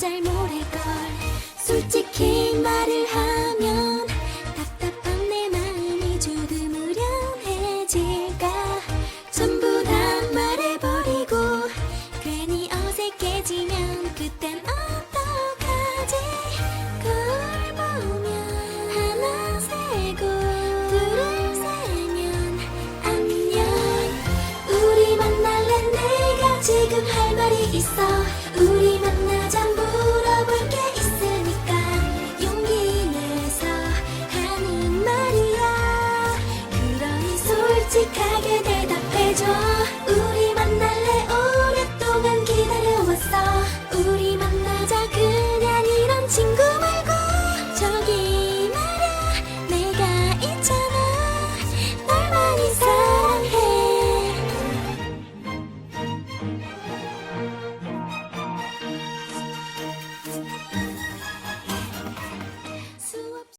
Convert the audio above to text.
잘 모를걸. 솔직히 말을 하면 답답한 내 마음이 조금 우려해질까? 전부 다 말해버리고 괜히 어색해지면 그땐 어떡하지? 거울 보면 하나 세고 둘을 세면 안녕. 우리 만날래? 내가 지금 할 말이 있어. 우리 만 끔찍한